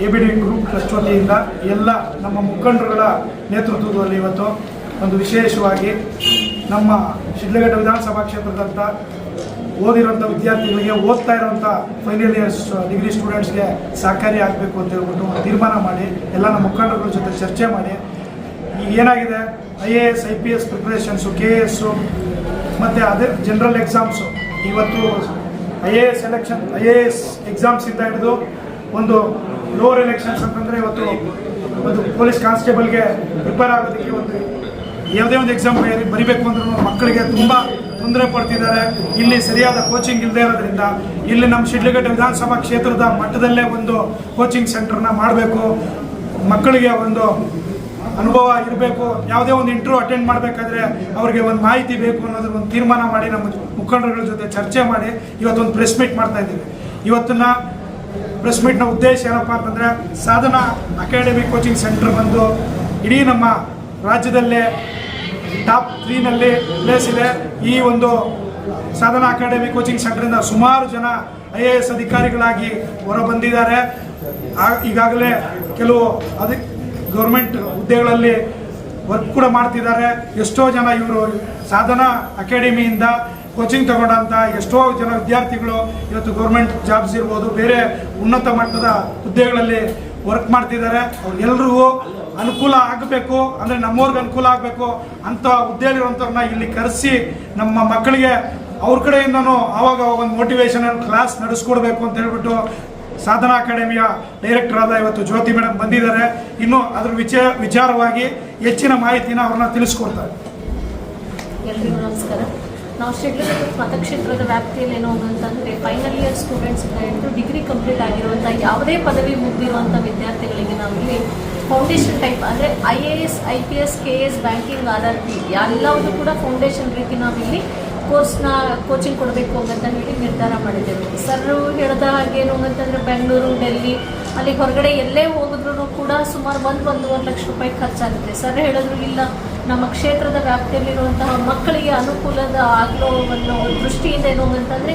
A B D group trust ವತಿಯಿಂದ ಎಲ್ಲ ನಮ್ಮ ಮುಖಂಡರುಗಳ ನೇತೃತ್ವದಲ್ಲಿ ಇವತ್ತು ಒಂದು ವಿಶೇಷವಾಗಿ ನಮ್ಮ ಶಿಡ್ಲಘಟ್ಟ ವಿಧಾನಸಭಾ ಕ್ಷೇತ್ರದಂಥ ಓದಿರೋಂಥ ವಿದ್ಯಾರ್ಥಿಗಳಿಗೆ ಓದ್ತಾ ಇರೋಂಥ ಫೈನಲ್ ಇಯರ್ಸ್ ಡಿಗ್ರಿ ಸ್ಟೂಡೆಂಟ್ಸ್ಗೆ ಸಹಕಾರಿ ಆಗಬೇಕು ಅಂತ ಹೇಳ್ಬಿಟ್ಟು ತೀರ್ಮಾನ ಮಾಡಿ, ಎಲ್ಲ ನಮ್ಮ ಮುಖಂಡರುಗಳ ಜೊತೆ ಚರ್ಚೆ ಮಾಡಿ. ಈಗ ಏನಾಗಿದೆ? I A S I P S preparations K A S ಮತ್ತು ಅದೇ ಜನರಲ್ ಎಕ್ಸಾಮ್ಸು ಇವತ್ತು I A S election I A S ಎಕ್ಸಾಮ್ಸಿಂದ ಹಿಡಿದು ಒಂದು ಲೋವರ್ ಎಲೆಕ್ಷನ್ಸ್ ಅಂತಂದರೆ ಇವತ್ತು ಒಂದು ಪೊಲೀಸ್ ಕಾನ್ಸ್ಟೇಬಲ್ಗೆ ಪ್ರಿಪೇರ್ ಆಗೋದಕ್ಕೆ ಒಂದು ಯಾವುದೇ ಒಂದು ಎಕ್ಸಾಮ್ ಬರಿಬೇಕು ಅಂದ್ರೂ ಮಕ್ಕಳಿಗೆ ತುಂಬ ತೊಂದರೆ ಪಡ್ತಿದ್ದಾರೆ. ಇಲ್ಲಿ ಸರಿಯಾದ ಕೋಚಿಂಗ್ ಇಲ್ಲದೆ ಇರೋದ್ರಿಂದ ಇಲ್ಲಿ ನಮ್ಮ ಶಿಡ್ಲಘಟ್ಟ ವಿಧಾನಸಭಾ ಕ್ಷೇತ್ರದ ಮಟ್ಟದಲ್ಲೇ ಒಂದು ಕೋಚಿಂಗ್ ಸೆಂಟರ್ನ ಮಾಡಬೇಕು. ಮಕ್ಕಳಿಗೆ ಒಂದು ಅನುಭವ ಇರಬೇಕು. ಯಾವುದೇ ಒಂದು ಇಂಟರ್ವ್ಯೂ ಅಟೆಂಡ್ ಮಾಡಬೇಕಾದ್ರೆ ಅವ್ರಿಗೆ ಒಂದು ಮಾಹಿತಿ ಬೇಕು ಅನ್ನೋದ್ರ ಒಂದು ತೀರ್ಮಾನ ಮಾಡಿ ನಮ್ಮ ಮುಖಂಡರುಗಳ ಜೊತೆ ಚರ್ಚೆ ಮಾಡಿ ಇವತ್ತೊಂದು ಪ್ರೆಸ್ ಮೀಟ್ ಮಾಡ್ತಾ ಇದ್ದೀವಿ. ಇವತ್ತನ್ನ ಪ್ರೆಸ್ ಮೀಟ್ನ ಉದ್ದೇಶ ಏನಪ್ಪ ಅಂತಂದರೆ ಸಾಧನಾ ಅಕಾಡೆಮಿ ಕೋಚಿಂಗ್ ಸೆಂಟರ್ ಬಂದು ಇಡೀ ನಮ್ಮ ರಾಜ್ಯದಲ್ಲೇ ಟಾಪ್ ತ್ರೀನಲ್ಲಿ ಪ್ಲೇಸ್ ಇದೆ. ಈ ಒಂದು ಸಾಧನಾ ಅಕಾಡೆಮಿ ಕೋಚಿಂಗ್ ಸೆಂಟರಿಂದ ಸುಮಾರು ಜನ ಐ ಎ ಎಸ್ ಅಧಿಕಾರಿಗಳಾಗಿ ಹೊರ ಬಂದಿದ್ದಾರೆ ಈಗಾಗಲೇ ಕೆಲವು ಅದಕ್ಕೆ ಗೌರ್ಮೆಂಟ್ ಹುದ್ದೆಗಳಲ್ಲಿ ವರ್ಕ್ ಕೂಡ ಮಾಡ್ತಿದ್ದಾರೆ. ಎಷ್ಟೋ ಜನ ಇವರು ಸಾಧನಾ ಅಕಾಡೆಮಿಯಿಂದ ಕೋಚಿಂಗ್ ತಗೊಂಡಂಥ ಎಷ್ಟೋ ಜನ ವಿದ್ಯಾರ್ಥಿಗಳು ಇವತ್ತು ಗೌರ್ಮೆಂಟ್ ಜಾಬ್ಸ್ ಇರ್ಬೋದು, ಬೇರೆ ಉನ್ನತ ಮಟ್ಟದ ಹುದ್ದೆಗಳಲ್ಲಿ ವರ್ಕ್ ಮಾಡ್ತಿದ್ದಾರೆ. ಅವ್ರಿಗೆಲ್ರಿಗೂ ಅನುಕೂಲ ಆಗಬೇಕು, ಅಂದರೆ ನಮ್ಮವ್ರಿಗೆ ಅನುಕೂಲ ಆಗಬೇಕು ಅಂಥ ಹುದ್ದೆಯಲ್ಲಿರುವಂಥವ್ರನ್ನ ಇಲ್ಲಿ ಕರೆಸಿ ನಮ್ಮ ಮಕ್ಕಳಿಗೆ ಅವ್ರ ಕಡೆಯಿಂದನೂ ಆವಾಗ ಒಂದು ಮೋಟಿವೇಶನಲ್ ಕ್ಲಾಸ್ ನಡೆಸ್ಕೊಡ್ಬೇಕು ಅಂತ ಹೇಳ್ಬಿಟ್ಟು ಸಾಧನಾ ಅಕಾಡೆಮಿಯ ಡೈರೆಕ್ಟರ್ ಆದ ಇವತ್ತು ಜ್ಯೋತಿ ಮೇಡಮ್ ಬಂದಿದ್ದಾರೆ. ಇನ್ನು ಅದ್ರ ವಿಚಾರ ವಿಚಾರವಾಗಿ ಹೆಚ್ಚಿನ ಮಾಹಿತಿನ ಅವ್ರನ್ನ ತಿಳಿಸ್ಕೊಡ್ತಾರೆ. ನಮಸ್ಕಾರ. ನಾವು ಶಿಡ್ಲಘಟ್ಟ ಮತಕ್ಷೇತ್ರದ ವ್ಯಾಪ್ತಿಯಲ್ಲಿ ಏನು ಅಂತಂದರೆ ಫೈನಲ್ ಇಯರ್ ಸ್ಟೂಡೆಂಟ್ಸ್ ಹಿಡಿದು ಡಿಗ್ರಿ ಕಂಪ್ಲೀಟ್ ಆಗಿರುವಂಥ ಯಾವುದೇ ಪದವಿ ಮುಗಿದಿರುವಂಥ ವಿದ್ಯಾರ್ಥಿಗಳಿಗೆ ನಾವಿಲ್ಲಿ ಫೌಂಡೇಶನ್ ಟೈಪ್ ಅಂದರೆ I A S I P S K S banking Aadhaar P ಎಲ್ಲವನ್ನೂ ಕೂಡ ಫೌಂಡೇಶನ್ ರೀತಿ ನಾವಿಲ್ಲಿ ಕೋರ್ಸ್ನ ಕೋಚಿಂಗ್ ಕೊಡಬೇಕು ಅಂತ ಹೇಳಿ ನಿರ್ಧಾರ ಮಾಡಿದ್ದೇವೆ. ಸರ್ ಹೇಳಿದ ಹಾಗೆ ಏನು ಅಂತಂದರೆ ಬೆಂಗಳೂರು ಡೆಲ್ಲಿ ಅಲ್ಲಿ ಹೊರಗಡೆ ಎಲ್ಲೇ ಹೋಗಿದ್ರು ಕೂಡ ಸುಮಾರು ಒಂದು, ಒಂದೂವರೆ ಲಕ್ಷ ರೂಪಾಯಿ ಖರ್ಚಾಗುತ್ತೆ. ಸರ್ ಹೇಳಿದ್ರು ಇಲ್ಲ. ನಮ್ಮ ಕ್ಷೇತ್ರದ ವ್ಯಾಪ್ತಿಯಲ್ಲಿರುವಂತಹ ಮಕ್ಕಳಿಗೆ ಅನುಕೂಲದ ಆಗೋ ಒಂದು ದೃಷ್ಟಿಯಿಂದ ಏನು ಅಂತಂದರೆ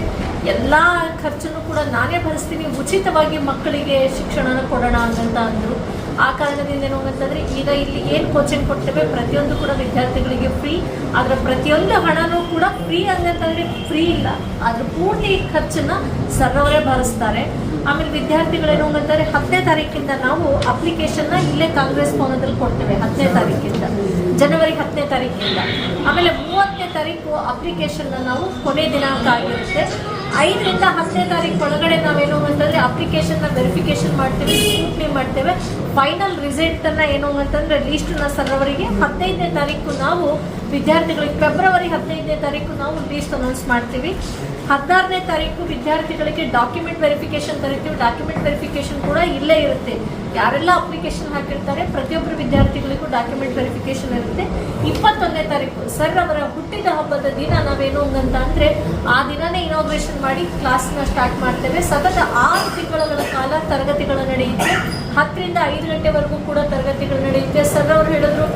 ಎಲ್ಲ ಖರ್ಚನ್ನು ಕೂಡ ನಾನೇ ಭರಿಸ್ತೀನಿ, ಉಚಿತವಾಗಿ ಮಕ್ಕಳಿಗೆ ಶಿಕ್ಷಣನ ಕೊಡೋಣ ಅಂತ ಅಂದರು. ಆ ಕಾರಣದಿಂದ ಏನು ಅಂತಂದರೆ ಈಗ ಇಲ್ಲಿ ಏನು ಕೋಚಿಂಗ್ ಕೊಡ್ತೇವೆ, ಪ್ರತಿಯೊಂದು ಕೂಡ ವಿದ್ಯಾರ್ಥಿಗಳಿಗೆ ಫ್ರೀ ಆದರೆ ಪ್ರತಿಯೊಂದು ಹಣನೂ ಕೂಡ ಫ್ರೀ ಅಂತಂದರೆ ಫ್ರೀ ಇಲ್ಲ. ಅದ್ರ ಪೂರ್ತಿ ಖರ್ಚನ್ನ ಸರ್ವರೇ ಭರಿಸ್ತಾರೆ. ಆಮೇಲೆ ವಿದ್ಯಾರ್ಥಿಗಳೇನು ಅಂತಾರೆ, ಹತ್ತನೇ ತಾರೀಕಿಂದ ನಾವು ಅಪ್ಲಿಕೇಶನ್ನ ಇಲ್ಲೇ ಕಾಂಗ್ರೆಸ್ ಭವನದಲ್ಲಿ ಕೊಡ್ತೇವೆ, ಹತ್ತನೇ ತಾರೀಕಿಂದ. ಜನವರಿ ಹತ್ತನೇ ತಾರೀಕಿಂದ. ಆಮೇಲೆ ಮೂವತ್ತನೇ ತಾರೀಕು ಅಪ್ಲಿಕೇಶನ್ನ ನಾವು ಕೊನೆ ದಿನಾಂಕ ಆಗಿರುತ್ತೆ. ಐದರಿಂದ ಹತ್ತನೇ ತಾರೀಕು ಒಳಗಡೆ ನಾವೇನು ಅಂತಂದರೆ ಅಪ್ಲಿಕೇಶನ್ನ ವೆರಿಫಿಕೇಶನ್ ಮಾಡ್ತೇವೆ ಸ್ಕ್ರೂಟ್ನಿ ಮಾಡ್ತೇವೆ. ಫೈನಲ್ ರಿಸಲ್ಟನ್ನು ಏನು ಅಂತಂದರೆ ಲೀಸ್ಟನ್ನ ಸರ್ವರಿಗೆ ಹದಿನೈದನೇ ತಾರೀಕು ನಾವು ವಿದ್ಯಾರ್ಥಿಗಳಿಗೆ ಫೆಬ್ರವರಿ ಹದಿನೈದನೇ ತಾರೀಕು ನಾವು ಲೀಸ್ಟ್ ಅನೌನ್ಸ್ ಮಾಡ್ತೀವಿ. ಹದಿನಾರನೇ ತಾರೀಕು ವಿದ್ಯಾರ್ಥಿಗಳಿಗೆ ಡಾಕ್ಯುಮೆಂಟ್ ವೆರಿಫಿಕೇಶನ್ ಕರಿತೀವಿ ಡಾಕ್ಯುಮೆಂಟ್ ವೆರಿಫಿಕೇಶನ್ ಕೂಡ ಇಲ್ಲೇ ಇರುತ್ತೆ. ಯಾರೆಲ್ಲ ಅಪ್ಲಿಕೇಶನ್ ಹಾಕಿರ್ತಾರೆ ಪ್ರತಿಯೊಬ್ಬರು ವಿದ್ಯಾರ್ಥಿಗಳಿಗೂ ಡಾಕ್ಯುಮೆಂಟ್ ವೆರಿಫಿಕೇಶನ್ ಇರುತ್ತೆ. ಇಪ್ಪತ್ತೊಂದನೇ ತಾರೀಕು ಸರ್ ಅವರ ಹುಟ್ಟಿದ ಹಬ್ಬದ ದಿನ ನಾವೇನು ಅಂತ ಅಂದರೆ ಆ ದಿನನೇ ಇನಾಗ್ರೇಷನ್ ಮಾಡಿ ಕ್ಲಾಸ್ನ ಸ್ಟಾರ್ಟ್ ಮಾಡ್ತೇವೆ. ಸತತ ಆರು ತಿಂಗಳ ಕಾಲ ತರಗತಿಗಳು ನಡೆಯುತ್ತೆ. ಹತ್ತರಿಂದ ಐದು ಗಂಟೆವರೆಗೂ ಕೂಡ ತರಗತಿಗಳು ನಡೆಯುತ್ತೆ. ಸರ್ ಅವರು ಹೇಳಿದ್ರು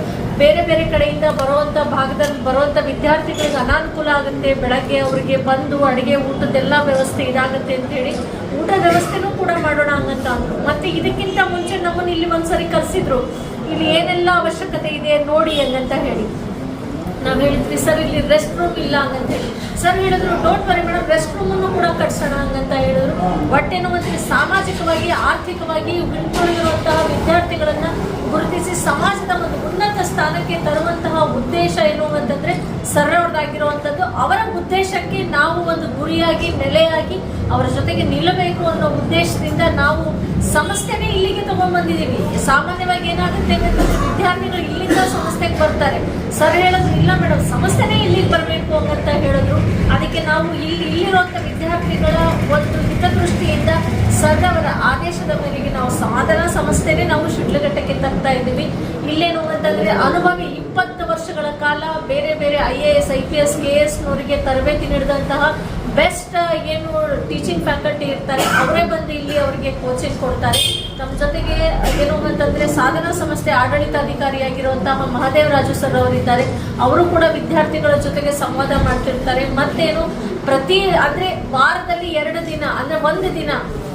ಬೇರೆ ಬೇರೆ ಕಡೆಯಿಂದ ಬರುವಂಥ ಭಾಗದಲ್ಲಿ ಬರುವಂತ ವಿದ್ಯಾರ್ಥಿಗಳಿಗೆ ಅನಾನುಕೂಲ ಆಗುತ್ತೆ, ಬೆಳಗ್ಗೆ ಅವರಿಗೆ ಬಂದು ಅಡುಗೆ ಊಟದೆಲ್ಲ ವ್ಯವಸ್ಥೆ ಇದಾಗುತ್ತೆ ಅಂತ ಹೇಳಿ ಊಟ ವ್ಯವಸ್ಥೆನೂ ಕೂಡ ಮಾಡೋಣ ಅಂತ ಅಂದ್ರು. ಮತ್ತೆ ಇದಕ್ಕಿಂತ ಮುಂಚೆ ನಮ್ಮನ್ನು ಇಲ್ಲಿ ಒಂದ್ಸರಿ ಕರೆಸಿದ್ರು. ಇಲ್ಲಿ ಏನೆಲ್ಲ ಅವಶ್ಯಕತೆ ಇದೆ ನೋಡಿ ಅಂತ ಹೇಳಿ. ನಾವು ಹೇಳಿದ್ವಿ, ಸರ್, ಇಲ್ಲಿ ರೆಸ್ಟ್ ರೂಮ್ ಇಲ್ಲ ಹಂಗಂತೇಳಿ ಸರ್ ಹೇಳಿದ್ರು ಡೋಂಟ್ ವರಿ ಮೇಡಮ್ ರೆಸ್ಟ್ ರೂಮನ್ನು ಕೂಡ ಕಟ್ಸೋಣ ಹಂಗಂತ ಹೇಳಿದ್ರು. ಒಟ್ಟೇನು ಅಂದ್ರೆ ಸಾಮಾಜಿಕವಾಗಿ, ಆರ್ಥಿಕವಾಗಿ ಹಿಂದುಳಿದಿರುವಂತಹ ವಿದ್ಯಾರ್ಥಿಗಳನ್ನು ಗುರುತಿಸಿ ಸಮಾಜದ ಒಂದು ಉನ್ನತ ಸ್ಥಾನಕ್ಕೆ ತರುವಂತಹ ಉದ್ದೇಶ ಏನು ಅಂತಂದ್ರೆ ಸರ್ ಅವ್ರದ್ದಾಗಿರುವಂಥದ್ದು ಅವರ ಉದ್ದೇಶಕ್ಕೆ ನಾವು ಒಂದು ಗುರಿಯಾಗಿ, ನೆಲೆಯಾಗಿ ಅವರ ಜೊತೆಗೆ ನಿಲ್ಲಬೇಕು ಅನ್ನೋ ಉದ್ದೇಶದಿಂದ ನಾವು ಸಂಸ್ಥೆನೇ ಇಲ್ಲಿಗೆ ತಗೊಂಡ್ಬಂದಿದ್ದೀವಿ. ಸಾಮಾನ್ಯವಾಗಿ ಏನಾಗುತ್ತೆ ಅಂತಂದ್ರೆ ವಿದ್ಯಾರ್ಥಿಗಳು ಇಲ್ಲಿಂದ ಸಂಸ್ಥೆಗೆ ಬರ್ತಾರೆ. ಸರ್ ಹೇಳಿದ್ರು ಇಲ್ಲ ಮೇಡಮ್, ಸಂಸ್ಥೆನೇ ಇಲ್ಲಿಗೆ ಬರಬೇಕು ಅಂತ ಹೇಳಿದ್ರು. ಅದಕ್ಕೆ ನಾವು ಇಲ್ಲಿ ಇಲ್ಲಿರುವಂಥ ವಿದ್ಯಾರ್ಥಿಗಳ ಒಂದು ಹಿತದೃಷ್ಟಿಯಿಂದ ಸರ್ ಅವರ ಆದೇಶದ ಮೇರೆಗೆ ನಾವು ಸಮಾಧಾನ ಸಂಸ್ಥೆನೇ ನಾವು ಶಿಡ್ಲಘಟ್ಟಕ್ಕೆ ತರ್ತಾ ಇದ್ದೀವಿ. ಇಲ್ಲೇನು ಅಂತಂದ್ರೆ, ಅನುಭವಿ ಇಪ್ಪತ್ತು ವರ್ಷಗಳ ಕಾಲ ಬೇರೆ ಬೇರೆ I A S I P S K ಎಸ್ನವರಿಗೆ ತರಬೇತಿ ನೀಡಿದಂತಹ ಬೆಸ್ಟ್ ಏನು ಟೀಚಿಂಗ್ ಫ್ಯಾಕಲ್ಟಿ ಇರ್ತಾರೆ, ಅವರೇ ಬಂದು ಇಲ್ಲಿ ಅವರಿಗೆ ಕೋಚಿಂಗ್ ಕೊಡ್ತಾರೆ. ನಮ್ಮ ಜೊತೆಗೆ ಏನು ಅಂತಂದ್ರೆ ಸಾಧನಾ ಸಂಸ್ಥೆ ಆಡಳಿತಾಧಿಕಾರಿಯಾಗಿರುವಂತಹ ಮಹಾದೇವರಾಜು ಸರ್ ಅವರಿದ್ದಾರೆ. ಅವರು ಕೂಡ ವಿದ್ಯಾರ್ಥಿಗಳ ಜೊತೆಗೆ ಸಂವಾದ ಮಾಡ್ತಿರ್ತಾರೆ. ಮತ್ತೇನು ಪ್ರತಿ, ಅಂದ್ರೆ ವಾರದಲ್ಲಿ ಎರಡು ದಿನ, ಅಂದ್ರೆ ಒಂದು ದಿನ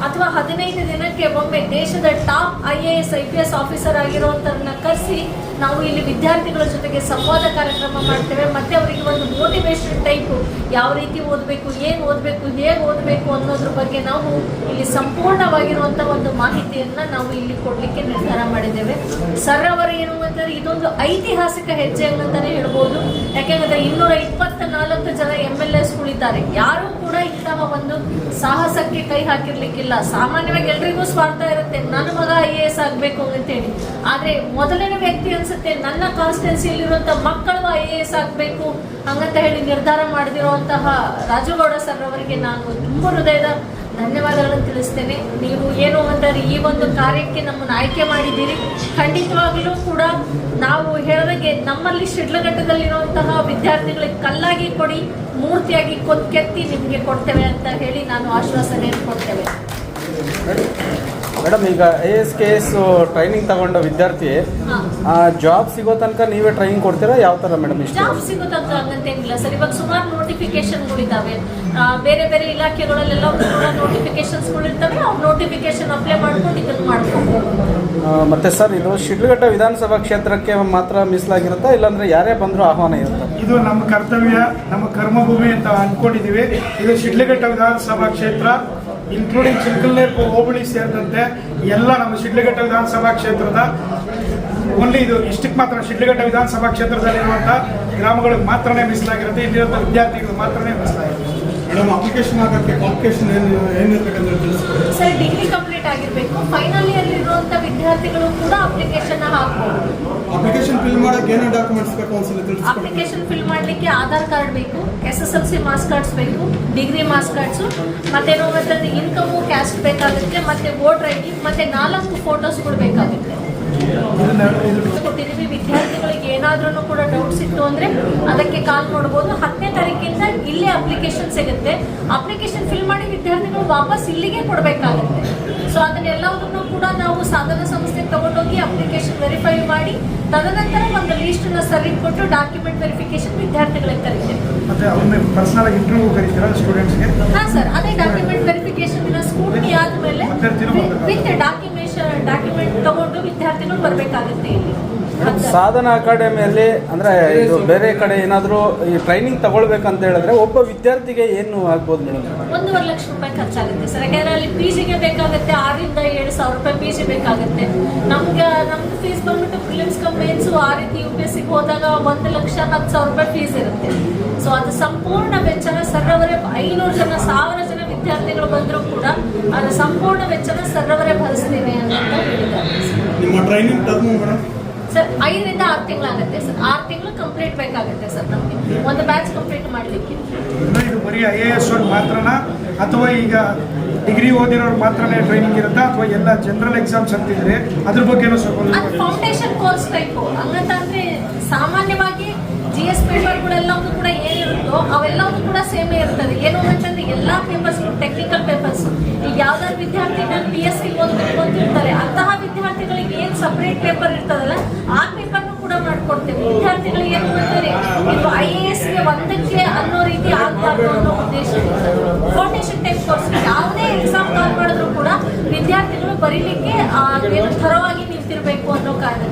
ಅಥವಾ ಹದಿನೈದು ದಿನಕ್ಕೆ ಒಮ್ಮೆ ದೇಶದ top I A S, I P S officer ಆಗಿರುವಂತರನ್ನ ಕರೆಸಿ ನಾವು ಇಲ್ಲಿ ವಿದ್ಯಾರ್ಥಿಗಳ ಜೊತೆಗೆ ಸಂವಾದ ಕಾರ್ಯಕ್ರಮ ಮಾಡ್ತೇವೆ. ಮತ್ತೆ ಅವರಿಗೆ ಒಂದು ಮೋಟಿವೇಶನ್ ಟೈಪ್ ಯಾವ ರೀತಿ ಓದಬೇಕು, ಏನು ಓದಬೇಕು, ಹೇಗೆ ಓದಬೇಕು ಅನ್ನೋದ್ರ ಬಗ್ಗೆ ನಾವು ಇಲ್ಲಿ ಸಂಪೂರ್ಣವಾಗಿರುವಂಥ ಒಂದು ಮಾಹಿತಿಯನ್ನ ನಾವು ಇಲ್ಲಿ ಕೊಡಲಿಕ್ಕೆ ನಿರ್ಧಾರ ಮಾಡಿದ್ದೇವೆ. ಸರ್ ಅವರು ಏನು ಅಂತಂದ್ರೆ ಇದೊಂದು ಐತಿಹಾಸಿಕ ಹೆಜ್ಜೆ ಅಂತಾನೆ ಹೇಳ್ಬೋದು. ಯಾಕೆಂದ್ರೆ ಇನ್ನೂರ ಇಪ್ಪತ್ತ ನಾಲ್ಕು ಜನ ಎಂ ಎಲ್ ಎಸ್ಗಳಿದ್ದಾರೆ ಯಾರು ಕೂಡ ಇಂತಹ ಒಂದು ಸಾಹಸಕ್ಕೆ ಕೈ ಹಾಕಿರ್ಲಿಕ್ಕಿಲ್ಲ. ಸಾಮಾನ್ಯವಾಗಿ ಎಲ್ರಿಗೂ ಸ್ವಾರ್ಥ ಇರುತ್ತೆ. ನನ್ನ ಮಗ ಐ ಎ ಎಸ್ ಆಗ್ಬೇಕು ಅಂತೇಳಿ. ಆದ್ರೆ ಮೊದಲನೇ ವ್ಯಕ್ತಿ ಅನ್ಸುತ್ತೆ, ನನ್ನ ಕಾನ್ಸ್ಟಿಟ್ಯೂನ್ಸಿಯಲ್ಲಿರುವಂತ ಮಕ್ಕಳು ಐ ಎ ಎಸ್ ಆಗ್ಬೇಕು ಹಂಗಂತ ಹೇಳಿ ನಿರ್ಧಾರ ಮಾಡದಿರುವಂತಹ ರಾಜುಗೌಡ ಸರ್ ಅವರಿಗೆ ನಾನು ತುಂಬ ಹೃದಯದ ಧನ್ಯವಾದಗಳನ್ನು ತಿಳಿಸ್ತೇನೆ. ನೀವು ಏನು ಅಂತಾರೆ ಈ ಒಂದು ಕಾರ್ಯಕ್ಕೆ ನಮ್ಮನ್ನು ಆಯ್ಕೆ ಮಾಡಿದ್ದೀರಿ. ಖಂಡಿತವಾಗಲೂ ಕೂಡ ನಾವು ಹೇಳಿದಾಗೆ ನಮ್ಮಲ್ಲಿ ಶಿಡ್ಲಘಟ್ಟದಲ್ಲಿರುವಂತಹ ವಿದ್ಯಾರ್ಥಿಗಳಿಗೆ ಕಲ್ಲಾಗಿ ಕೊಡಿ, ಮೂರ್ತಿಯಾಗಿ ಕೊತ್ ಕೆತ್ತಿ ನಿಮಗೆ ಕೊಡ್ತೇವೆ ಅಂತ ಹೇಳಿ ನಾನು ಆಶ್ವಾಸನೆಯನ್ನು ಕೊಡ್ತೇವೆ. ಮೇಡಮ್ ಈಗ I S K S training ತಗೊಂಡ ವಿದ್ಯಾರ್ಥಿ. ಜಾಬ್ ಸಿಗೋ ತನಕ ನೀವೇ ಟ್ರೈನಿಂಗ್ ಕೊಡ್ತೀರಾ? ಯಾವ ಥರ ಮೇಡಮ್ ಇಷ್ಟ? ಜಾಬ್ ತನಕ ಹಂಗಂತೇನಿಲ್ಲ ಸರ್. ಇವಾಗ ಸುಮಾರು ನೋಟಿಫಿಕೇಶನ್ಗಳಿದ್ದಾವೆ ಬೇರೆ ಬೇರೆ ಇಲಾಖೆಗಳಲ್ಲೆಲ್ಲ ನೋಟಿಫಿಕೇಶನ್ಸ್ಗಳಿರ್ತವೆ ಅವ್ರು ನೋಟಿಫಿಕೇಶನ್ ಅಪ್ಲೈ ಮಾಡ್ಕೊಂಡು ಇದನ್ನು ಮಾಡ್ಕೊಳ್ಳಿ ಮತ್ತೆ ಸರ್ ಇದು ಶಿಡ್ಲಘಟ್ಟ ವಿಧಾನಸಭಾ ಕ್ಷೇತ್ರಕ್ಕೆ ಮಾತ್ರ ಮೀಸಲಾಗಿರುತ್ತಾ ಇಲ್ಲಾಂದ್ರೆ ಯಾರೇ ಬಂದರೂ ಆಹ್ವಾನ ಇರುತ್ತೆ? ಇದು ನಮ್ಮ ಕರ್ತವ್ಯ ನಮ್ಮ ಕರ್ಮಭೂಮಿ ಅಂತ ಅನ್ಕೊಂಡಿದ್ದೀವಿ. ಇದು ಶಿಡ್ಲಘಟ್ಟ ವಿಧಾನಸಭಾ ಕ್ಷೇತ್ರ. ಇನ್ಕ್ಲೂಡಿಂಗ್ ಚಿಲ್ಕಲ್ನೇರ್ ಹೋಬಳಿ ಸೇರಿದಂತೆ ಎಲ್ಲ ನಮ್ಮ ಶಿಡ್ಲಘಟ್ಟ ವಿಧಾನಸಭಾ ಕ್ಷೇತ್ರದ ಓನ್ಲಿ ಇದು ಇಷ್ಟಕ್ಕೆ ಮಾತ್ರ, ಶಿಡ್ಲಘಟ್ಟ ವಿಧಾನಸಭಾ ಕ್ಷೇತ್ರದಲ್ಲಿರುವಂಥ ಗ್ರಾಮಗಳಿಗೆ ಮಾತ್ರನೇ ಮೀಸಲಾಗಿರುತ್ತೆ. ಇಲ್ಲಿರುವಂಥ ವಿದ್ಯಾರ್ಥಿಗಳು ಮಾತ್ರನೇ ಮೀಸಲಾಗಿರುತ್ತೆ. ಮೇಡಮ್ ಅಪ್ಲಿಕೇಶನ್ ಹಾಕಕ್ಕೆ ಕಾಂಪಿಟೇಷನ್ ಏನು ಏನಿರ್ಬೇಕಂತ ತಿಳಿಸ್ಕೊಡಿ. ಸರ್ ಡಿಗ್ರಿ ಕಂಪ್ಲೀಟ್ ಆಗಿರಬೇಕು. ಫೈನಲ್ ಇಯರ್ ಇರುವಂತ ವಿದ್ಯಾರ್ಥಿಗಳು ಕೂಡ ಅಪ್ಲಿಕೇಶನ್ ಹಾಕಬಹುದು ಅಪ್ಲಿಕೇಶನ್ ಫಿಲ್ ಮಾಡಕ್ಕೆ ಏನೇನು ಡಾಕ್ಯುಮೆಂಟ್ಸ್ ಬೇಕು ಒಂದ್ಸಲ ತಿಳಿಸ್ಕೊಡಿ. ಅಪ್ಲಿಕೇಶನ್ ಫಿಲ್ ಮಾಡಲಿಕ್ಕೆ ಆಧಾರ್ ಕಾರ್ಡ್ ಬೇಕು S S L C marks cards ಬೇಕು ಡಿಗ್ರಿ ಮಾರ್ಕ್ಸ್ ಕಾರ್ಡ್ಸು ಮತ್ತೆ ಅಂತಂದ್ರೆ ಇನ್ಕಮು ಕ್ಯಾಸ್ಟ್ ಬೇಕಾಗುತ್ತೆ ಮತ್ತೆ ವೋಟರ್ ಐ ಡಿ ಮತ್ತೆ ನಾಲ್ಕು ಫೋಟೋಸ್ಗಳು ಬೇಕಾಗುತ್ತೆ. ಕೊಟ್ಟಿದ್ದೀವಿ. ವಿದ್ಯಾರ್ಥಿಗಳಿಗೆ ಏನಾದ್ರೂ ಕೂಡ ಡೌಟ್ಸ್ ಇತ್ತು ಅಂದ್ರೆ ಅದಕ್ಕೆ ಕಾಲ್ ಮಾಡಬಹುದು ಹತ್ತನೇ ತಾರೀಕಿಂದ ಇಲ್ಲೇ ಅಪ್ಲಿಕೇಶನ್ ಸಿಗುತ್ತೆ. ಅಪ್ಲಿಕೇಶನ್ ಫಿಲ್ ಮಾಡಿ ವಿದ್ಯಾರ್ಥಿಗಳು ವಾಪಸ್ ಇಲ್ಲಿಗೆ ಕೊಡಬೇಕಾಗುತ್ತೆ. ಸೊ ಅದನ್ನೆಲ್ಲವನ್ನೂ ಕೂಡ ನಾವು ಸಾಧನ ಸಂಸ್ಥೆಗೆ ತಗೊಂಡೋಗಿ ಅಪ್ಲಿಕೇಶನ್ ವೆರಿಫೈ ಮಾಡಿ ತದನಂತರ ಒಂದು ಲೀಸ್ಟ್ನ ಸರಿ ಕೊಟ್ಟು ಡಾಕ್ಯುಮೆಂಟ್ ವೆರಿಫಿಕೇಶನ್ ವಿದ್ಯಾರ್ಥಿಗಳಿಗೆ ಕರೀತೇವೆ. ಹಾ ಸರ್ ಅದೇ ಡಾಕ್ಯುಮೆಂಟ್ ವೆರಿಫಿಕೇಶನ್ ಸ್ಕೂಟಿ ಆದ್ಮೇಲೆ. ವಿತ್ ಡಾಕ್ಯುಮೆಂಟ್ ವಿದ್ಯಾರ್ಥಿಗಳು ಬರಬೇಕಾಗುತ್ತೆ ಇಲ್ಲಿ. ಸಾಧನ ಅಕಾಡೆಮಿಯಲ್ಲಿ ಅಂದ್ರೆ ಇದು ಬೇರೆ ಕಡೆ ಏನಾದರೂ ಈ ಟ್ರೈನಿಂಗ್ ತಗೊಳ್ಬೇಕಂತ ಹೇಳಿದ್ರೆ ಒಬ್ಬ ವಿದ್ಯಾರ್ಥಿಗೆ ಏನು ಆಗ್ಬೋದು ಮೇಡಮ್? ಒಂದೂವರೆ ಲಕ್ಷ ರೂಪಾಯಿ ಖರ್ಚಾಗುತ್ತೆ ಸರ್. ಯಾಕಂದ್ರೆ ಅಲ್ಲಿ ಪಿ ಜಿಗೆ ಬೇಕಾಗುತ್ತೆ ಆರಿಂದ ಏಳು ಸಾವಿರ ರೂಪಾಯಿ ಪಿ ಜಿ ಬೇಕಾಗುತ್ತೆ. ನಮ್ಗೆ ನಮ್ದು ಫೀಸ್ ಬಂದ್ಬಿಟ್ಟು ಫಿಲಿಮ್ಸ್ ಕಂಪೇನ್ಸು ಆ ರೀತಿ ಯು ಪಿ ಎಸ್ ಸಿಗೆ ಹೋದಾಗ ಒಂದು ಲಕ್ಷ ಹತ್ತು ಸಾವಿರ ರೂಪಾಯಿ ಫೀಸ್ ಇರುತ್ತೆ. ಸೊ ಅದು ಸಂಪೂರ್ಣ ವೆಚ್ಚನ ಸರ್ರವರೇ ಐನೂರು ಜನ ಸಾವಿರ ಜನ ವಿದ್ಯಾರ್ಥಿಗಳು ಬಂದರೂ ಕೂಡ ಅದರ ಸಂಪೂರ್ಣ ವೆಚ್ಚನ ಸರ್ರವರೇ ಭರಿಸ್ತೀವಿ ಅಂತ ಹೇಳಿದ್ದಾರೆ ನಿಮ್ಮ ಟ್ರೈನಿಂಗ್ ಟರ್ಮ್ ಮೇಡಮ್. ಸರ್ ಐದರಿಂದ ಆರು ತಿಂಗಳಾಗುತ್ತೆ. ಸರ್ ಆರು ತಿಂಗಳು ಕಂಪ್ಲೀಟ್ ಬೇಕಾಗುತ್ತೆ ಸರ್ ನಮಗೆ. ಒಂದು ಬ್ಯಾಚ್ ಕಂಪ್ಲೀಟ್ ಮಾಡಲಿಕ್ಕೆ. ಇದು ಬರೀ ಐ ಎ ಎಸ್ ಅವ್ರಿಗೆ ಮಾತ್ರನಾ? ಅಥವಾ ಈಗ ಡಿಗ್ರಿ ಓದಿರೋರು ಮಾತ್ರನೇ ಟ್ರೈನಿಂಗ್ ಇರುತ್ತಾ? ಅಥವಾ ಎಲ್ಲ ಜನರಲ್ ಎಕ್ಸಾಮ್ಸ್ ಅಂತಿದ್ರೆ ಅದ್ರ ಬಗ್ಗೆನೂ ಸ್ವಲ್ಪ ಫೌಂಡೇಶನ್ ಕೋರ್ಸ್ ಟೈಪು ಹಂಗಂತಂದ್ರೆ ಸಾಮಾನ್ಯವಾಗಿ ಜಿ ಎಸ್ ಪೇಪರ್ಗಳೆಲ್ಲವೂ ಕೂಡ ಏನಿರುತ್ತೋ ಅವೆಲ್ಲವೂ ಕೂಡ ಸೇಮೇ ಇರ್ತದೆ. ಏನು ಅಂತಂದ್ರೆ ಎಲ್ಲ ಪೇಪರ್ಸ್ ಟೆಕ್ನಿಕಲ್ ಪೇಪರ್ಸ್ ಈಗ ಯಾವ್ದಾದ್ರು ವಿದ್ಯಾರ್ಥಿ ನಾನು ಪಿ ಎಸ್ ಸಿ ಓದಬೇಕು ಅಂತ ಇರ್ತಾರೆ ಅಂತಹ ವಿದ್ಯಾರ್ಥಿಗಳಿಗೆ ಏನು ಸಪ್ರೇಟ್ ಪೇಪರ್ ಇರ್ತದಲ್ಲ ಆ ಪೇಪರ್ನು ಕೂಡ ಮಾಡ್ಕೊಡ್ತೇವೆ. ವಿದ್ಯಾರ್ಥಿಗಳಿಗೆ ಏನು ಮಾಡ್ತಾರೆ ಇದು ಐ ಎ ಎಸ್ಗೆ ಒಂದಕ್ಕೆ ಅನ್ನೋ ರೀತಿ ಆಗ್ಬಾರ್ದು ಅನ್ನೋ ಉದ್ದೇಶ ಫೌಂಡೇಶನ್ ಟೈಪ್ ಕೋರ್ಸ್ ಯಾವುದೇ ಎಕ್ಸಾಮ್ ಕಾಲ್ ಮಾಡಿದ್ರು ಕೂಡ ವಿದ್ಯಾರ್ಥಿಗಳು ಬರೀಲಿಕ್ಕೆ ಆ, ಏನು ಥರವಾಗಿ ನಿಂತಿರಬೇಕು ಅನ್ನೋ ಕಾರಣ